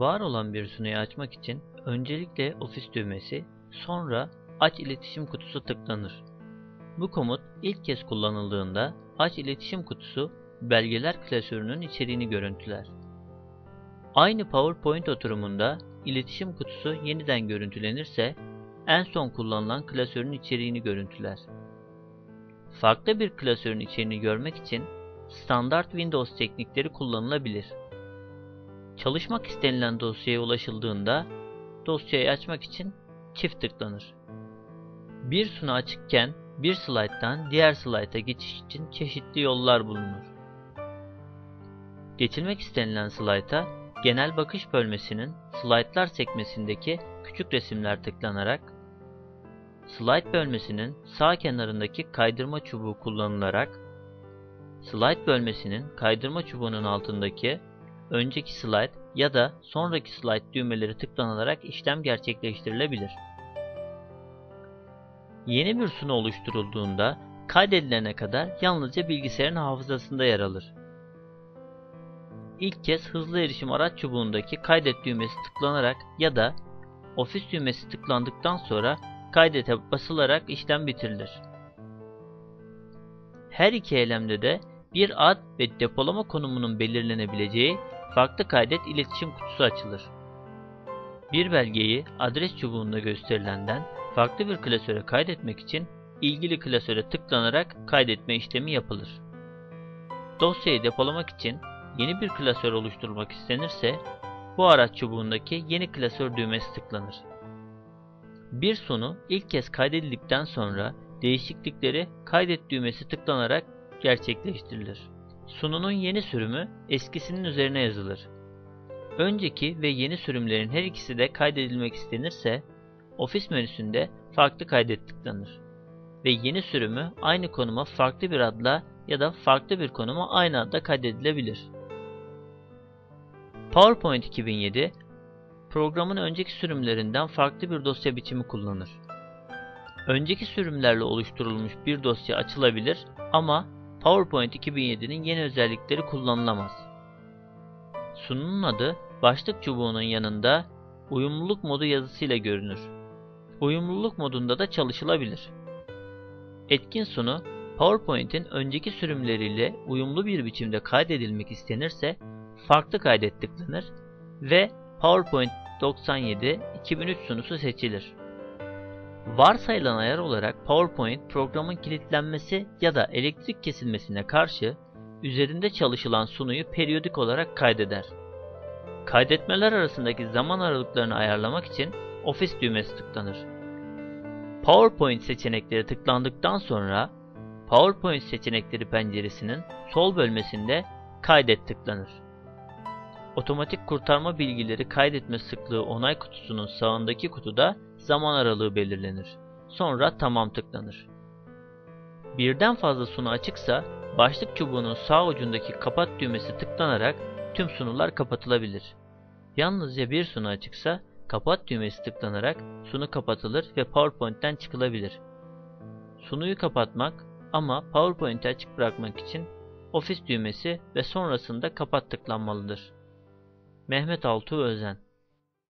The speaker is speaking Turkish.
Var olan bir sunuyu açmak için öncelikle ofis düğmesi, sonra aç iletişim kutusu tıklanır. Bu komut ilk kez kullanıldığında aç iletişim kutusu belgeler klasörünün içeriğini görüntüler. Aynı PowerPoint oturumunda iletişim kutusu yeniden görüntülenirse en son kullanılan klasörün içeriğini görüntüler. Farklı bir klasörün içeriğini görmek için standart Windows teknikleri kullanılabilir. Çalışmak istenilen dosyaya ulaşıldığında dosyayı açmak için çift tıklanır. Bir sunu açıkken bir slayttan diğer slayta geçiş için çeşitli yollar bulunur. Geçilmek istenilen slayta genel bakış bölmesinin slaytlar sekmesindeki küçük resimler tıklanarak, slide bölmesinin sağ kenarındaki kaydırma çubuğu kullanılarak, slide bölmesinin kaydırma çubuğunun altındaki önceki slide ya da sonraki slide düğmeleri tıklanılarak işlem gerçekleştirilebilir. Yeni bir sunu oluşturulduğunda kaydedilene kadar yalnızca bilgisayarın hafızasında yer alır. İlk kez hızlı erişim araç çubuğundaki kaydet düğmesi tıklanarak ya da ofis düğmesi tıklandıktan sonra kaydete basılarak işlem bitirilir. Her iki eylemde de bir ad ve depolama konumunun belirlenebileceği farklı kaydet iletişim kutusu açılır. Bir belgeyi adres çubuğunda gösterilenden farklı bir klasöre kaydetmek için ilgili klasöre tıklanarak kaydetme işlemi yapılır. Dosyayı depolamak için yeni bir klasör oluşturmak istenirse bu araç çubuğundaki yeni klasör düğmesi tıklanır. Bir sonu ilk kez kaydedildikten sonra değişiklikleri kaydet düğmesi tıklanarak gerçekleştirilir. Sununun yeni sürümü eskisinin üzerine yazılır. Önceki ve yeni sürümlerin her ikisi de kaydedilmek istenirse ofis menüsünde farklı kaydet tıklanır ve yeni sürümü aynı konuma farklı bir adla ya da farklı bir konuma aynı adla kaydedilebilir. PowerPoint 2007 programın önceki sürümlerinden farklı bir dosya biçimi kullanır. Önceki sürümlerle oluşturulmuş bir dosya açılabilir ama PowerPoint 2007'nin yeni özellikleri kullanılamaz. Sununun adı başlık çubuğunun yanında uyumluluk modu yazısıyla görünür. Uyumluluk modunda da çalışılabilir. Etkin sunu PowerPoint'in önceki sürümleriyle uyumlu bir biçimde kaydedilmek istenirse farklı kaydet tıklanır ve PowerPoint 97 2003 sunusu seçilir. Varsayılan ayar olarak PowerPoint programın kilitlenmesi ya da elektrik kesilmesine karşı üzerinde çalışılan sunuyu periyodik olarak kaydeder. Kaydetmeler arasındaki zaman aralıklarını ayarlamak için Office düğmesi tıklanır. PowerPoint seçenekleri tıklandıktan sonra PowerPoint seçenekleri penceresinin sol bölmesinde Kaydet tıklanır. Otomatik kurtarma bilgileri kaydetme sıklığı onay kutusunun sağındaki kutuda zaman aralığı belirlenir. Sonra tamam tıklanır. Birden fazla sunu açıksa başlık çubuğunun sağ ucundaki kapat düğmesi tıklanarak tüm sunular kapatılabilir. Yalnızca bir sunu açıksa kapat düğmesi tıklanarak sunu kapatılır ve PowerPoint'ten çıkılabilir. Sunuyu kapatmak ama PowerPoint'i açık bırakmak için Ofis düğmesi ve sonrasında kapat tıklanmalıdır. Mehmet Altuğ Özen